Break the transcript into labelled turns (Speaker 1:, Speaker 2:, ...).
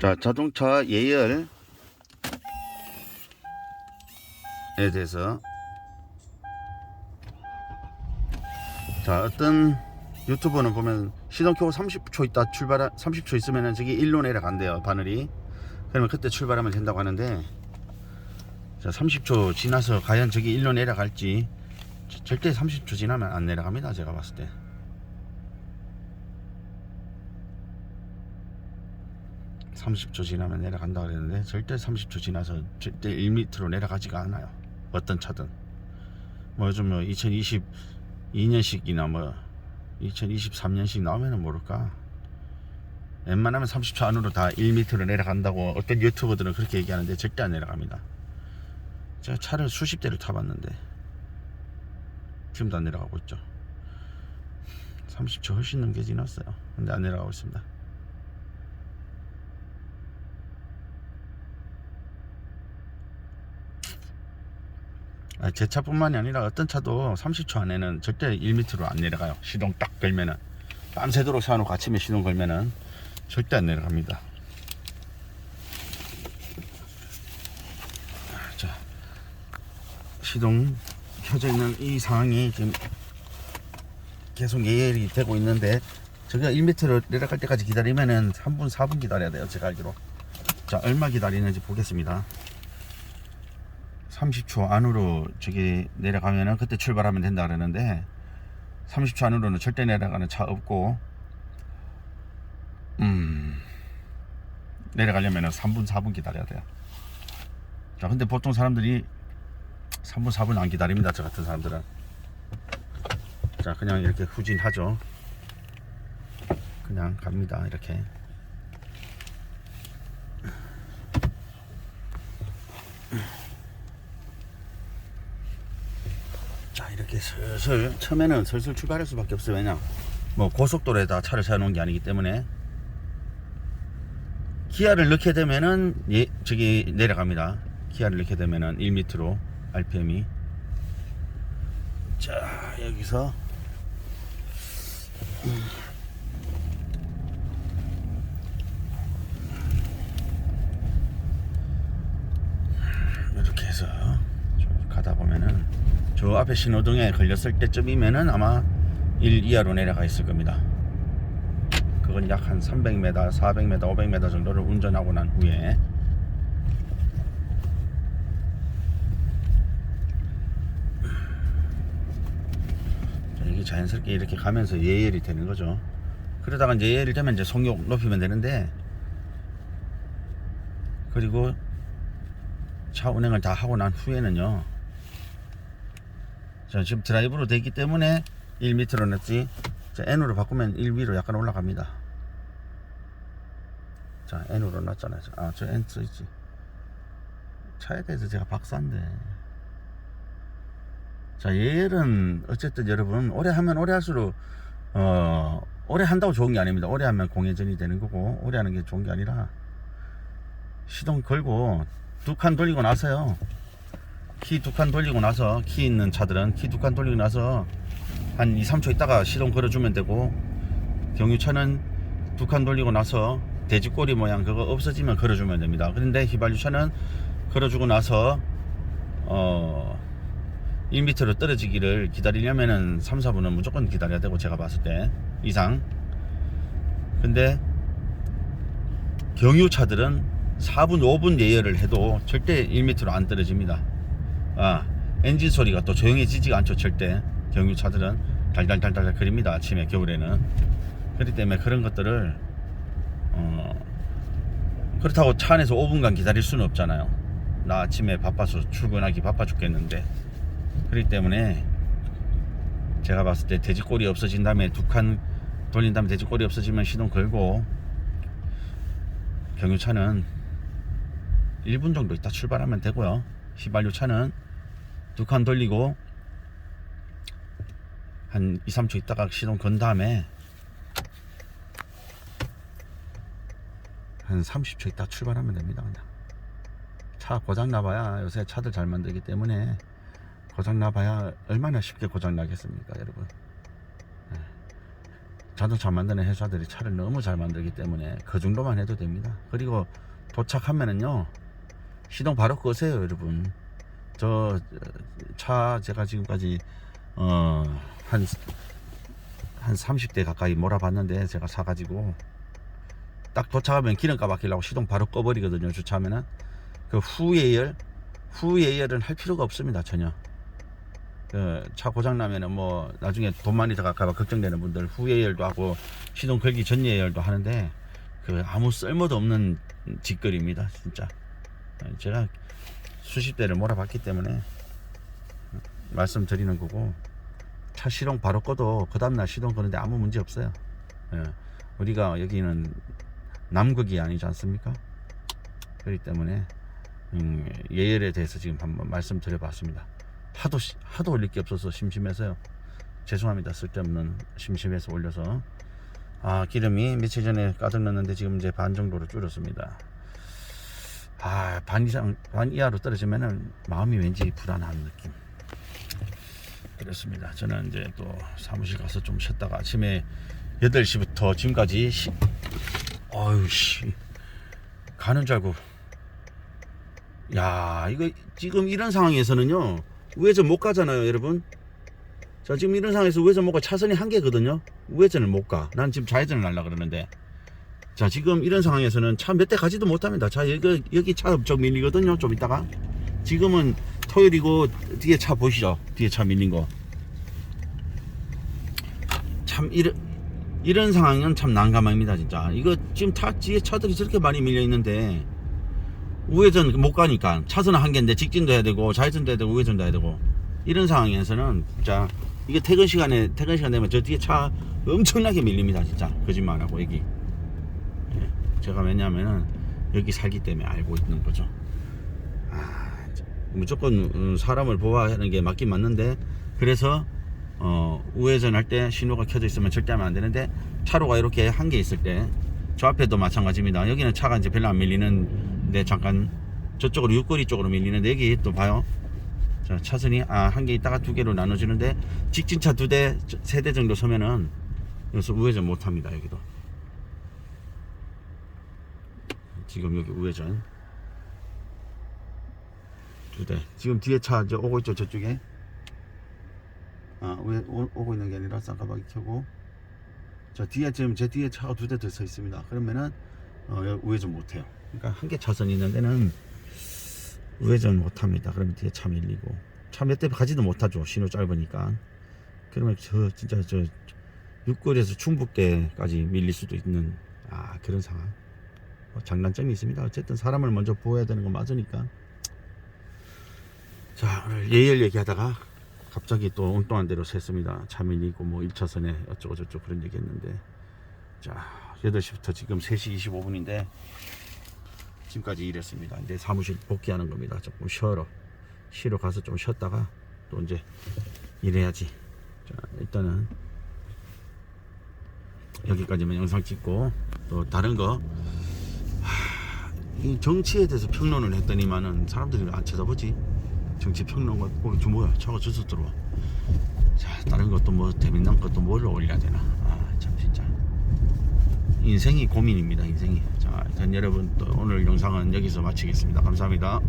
Speaker 1: 자, 자동차 예열에 대해서 자, 어떤 유튜버는 보면 시동 켜고 30초 있다 출발 30초 있으면은 저기 일로 내려간대요, 바늘이. 그러면 그때 출발하면 된다고 하는데 자, 30초 지나서 과연 저기 일로 내려갈지 저- 절대 30초 지나면 안 내려갑니다, 제가 봤을 때. 삼십 초 지나면 내려간다 그랬는데 절대 30초 지나서 절대 1m로 내려가지가 않아요. 어떤 차든. 뭐 요즘 뭐 2022년식이나 뭐 2023년식 나오면은 모를까. 웬만하면 30초 안으로 다 1m로 내려간다고 어떤 유튜버들은 그렇게 얘기하는데 절대 안 내려갑니다. 제가 차를 수십 대를 타봤는데 지금도 안 내려가고 있죠. 30초 훨씬 넘게 지났어요. 근데 안 내려가고 있습니다. 제 차뿐만이 아니라 어떤 차도 30초 안에는 절대 1m로 안 내려가요. 시동 딱 걸면은 밤새도록 세워놓고 아침에 시동 걸면은 절대 안 내려갑니다. 자, 시동 켜져 있는 이 상황이 지금 계속 예열이 되고 있는데 저기가 1m로 내려갈 때까지 기다리면은 3분 4분 기다려야 돼요. 제가 알기로. 자, 얼마 기다리는지 보겠습니다. 30초 안으로 저기 내려가면은 그때 출발하면 된다 그러는데 30초 안으로는 절대 내려가는 차 없고 음 내려가려면은 3분 4분 기다려야 돼요. 자 근데 보통 사람들이 3분 4분 안 기다립니다. 저 같은 사람들은 자 그냥 이렇게 후진하죠. 그냥 갑니다. 이렇게 자 이렇게 슬슬 처음에는 슬슬 출발할 수밖에 없어요. 왜냐 뭐 고속도로에다 차를 세워놓은 게 아니기 때문에. 기아를 넣게 되면은 예 저기 내려갑니다. 기아를 넣게 되면은 1m로 RPM이. 자 여기서. 음. 이렇게 해서 좀 가다 보면은 저 앞에 신호등에 걸렸을 때쯤이면은 아마 1 이하로 내려가 있을 겁니다. 그건 약 한 300m, 400m, 500m 정도를 운전하고 난 후에 자, 이게 자연스럽게 이렇게 가면서 예열이 되는 거죠. 그러다가 이제 예열이 되면 이제 속력 높이면 되는데 그리고 차 운행을 다 하고 난 후에는요. 자, 지금 드라이브로 되기 때문에 1m로 냈지. 자, N으로 바꾸면 1위로 약간 올라갑니다. 자, N으로 놨잖아요. 아, 저 N 써있지. 차에 대해서 제가 박사인데. 자, 얘는 어쨌든 여러분, 오래 하면 오래 할수록, 어, 오래 한다고 좋은 게 아닙니다. 오래 하면 공회전이 되는 거고, 오래 하는 게 좋은 게 아니라, 시동 걸고, 두 칸 돌리고 나서요. 키 두 칸 돌리고 나서 키 있는 차들은 키 두 칸 돌리고 나서 한 2, 3초 있다가 시동 걸어주면 되고 경유차는 두 칸 돌리고 나서 돼지꼬리 모양 그거 없어지면 걸어주면 됩니다. 그런데 휘발유차는 걸어주고 나서 어 1m로 떨어지기를 기다리려면은 3, 4분은 무조건 기다려야 되고 제가 봤을 때 이상 근데 경유차들은 4분, 5분 예열을 해도 절대 1m로 안 떨어집니다. 아, 엔진 소리가 또 조용해지지가 않죠, 절대. 경유차들은 달달달달 거립니다, 아침에, 겨울에는. 그렇기 때문에 그런 것들을, 어, 그렇다고 차 안에서 5분간 기다릴 수는 없잖아요. 나 아침에 바빠서 출근하기 바빠 죽겠는데. 그렇기 때문에 제가 봤을 때 돼지꼬리 없어진 다음에 두 칸 돌린 다음에 돼지꼬리 없어지면 시동 걸고 경유차는 1분 정도 있다 출발하면 되고요. 휘발유 차는 두 칸 돌리고 한 2, 3초 있다가 시동 건 다음에 한 30초 있다 출발하면 됩니다. 그냥. 차 고장 나봐야 요새 차들 잘 만들기 때문에 고장 나봐야 얼마나 쉽게 고장 나겠습니까, 여러분. 네. 자동차 만드는 회사들이 차를 너무 잘 만들기 때문에 그 정도만 해도 됩니다. 그리고 도착하면은요 시동 바로 끄세요, 여러분. 저 차 제가 지금까지 어한 한 30대 가까이 몰아봤는데 제가 사가지고 딱 도착하면 기름값 아끼려고 시동 바로 꺼버리거든요 주차하면은. 그 후예열 후예열은 할 필요가 없습니다 전혀. 그 차 고장 나면은 뭐 나중에 돈 많이 들어갈까봐 걱정되는 분들 후예열도 하고 시동 걸기 전 예열도 하는데 그 아무 쓸모도 없는 짓거리입니다 진짜. 제가 수십 대를 몰아봤기 때문에 말씀드리는 거고 차 시동 바로 꺼도 그 다음날 시동 거는데 아무 문제 없어요. 예. 우리가 여기는 남극이 아니지 않습니까? 그렇기 때문에 음, 예열에 대해서 지금 한번 말씀드려 봤습니다. 하도 시- 하도 올릴 게 없어서 심심해서요. 죄송합니다. 쓸데없는 심심해서 올려서. 아 기름이 며칠 전에 가득 넣었는데 지금 이제 반 정도로 줄었습니다 아 반 이상 반 이하로 떨어지면은 마음이 왠지 불안한 느낌. 그렇습니다. 저는 이제 또 사무실 가서 좀 쉬었다가 아침에 8시부터 지금까지 시... 어휴 씨. 가는 줄 알고. 야 이거 지금 이런 상황에서는요 우회전 못 가잖아요 여러분. 자 지금 이런 상황에서 우회전 못 가. 차선이 한 개거든요. 우회전을 못 가 난 지금 좌회전을 하려 그러는데 자 지금 이런 상황에서는 차 몇 대 가지도 못합니다. 자 여기 여기 차 엄청 밀리거든요. 좀 이따가. 지금은 토요일이고 뒤에 차 보시죠? 뒤에 차 밀린 거 참 이런 이런 상황은 참 난감합니다 진짜. 이거 지금 타 뒤에 차들이 저렇게 많이 밀려 있는데 우회전 못 가니까 차선은 한 개인데 직진도 해야 되고 좌회전도 해야 되고 우회전도 해야 되고 이런 상황에서는 진짜 이게 퇴근 시간에 퇴근 시간 되면 저 뒤에 차 엄청나게 밀립니다 진짜. 거짓말하고 여기. 예, 제가 왜냐면은 여기 살기 때문에 알고 있는 거죠 아, 무조건 음, 사람을 보호하는 게 맞긴 맞는데 그래서 어, 우회전 할 때 신호가 켜져 있으면 절대 하면 안 되는데 차로가 이렇게 한 개 있을 때 저 앞에도 마찬가지입니다. 여기는 차가 이제 별로 안 밀리는데 잠깐 저쪽으로 육거리 쪽으로 밀리는데 여기 또 봐요. 자, 차선이 아, 한 개 있다가 두 개로 나눠지는데 직진차 두 대, 세 대 정도 서면은 여기서 우회전 못 합니다. 여기도. 지금 여기 우회전 두 대. 지금 뒤에 차 이제 오고 있죠, 저쪽에. 아, 왜 오, 오고 있는 게 아니라 쌍가방이 켜고 자 뒤에 지금 제 뒤에 차가 두 대 더 서 있습니다. 그러면은 어, 우회전 못 해요. 그러니까 한 개 차선 있는 데는 우회전 못 합니다. 그러면 뒤에 차 밀리고 차 몇 대 가지도 못하죠. 신호 짧으니까. 그러면 저 진짜 저 육거리에서 충북대까지 밀릴 수도 있는 아 그런 상황. 뭐 장단점이 있습니다. 어쨌든 사람을 먼저 보호해야 되는 건 맞으니까. 자 오늘 예열 얘기하다가 갑자기 또 엉뚱한 데로 샜습니다. 차 밀리고 뭐 1차선에 어쩌고 저쩌고 그런 얘기 했는데 자 8시부터 지금 3시 25분인데 지금까지 일했습니다. 이제 사무실 복귀하는 겁니다. 조금 쉬어러 쉬러 가서 좀 쉬었다가 또 이제 일해야지. 자 일단은 여기까지만 영상 찍고 또 다른 거. 하, 이 정치에 대해서 평론을 했더니만은 사람들이 안 쳐다보지. 정치 평론가 보면 저 뭐야 차가 저서 들어와. 자 다른 것도 뭐 재밌는 것도 뭘 올려야 되나. 아 참 진짜. 인생이 고민입니다 인생이. 자 일단 여러분 또 오늘 영상은 여기서 마치겠습니다. 감사합니다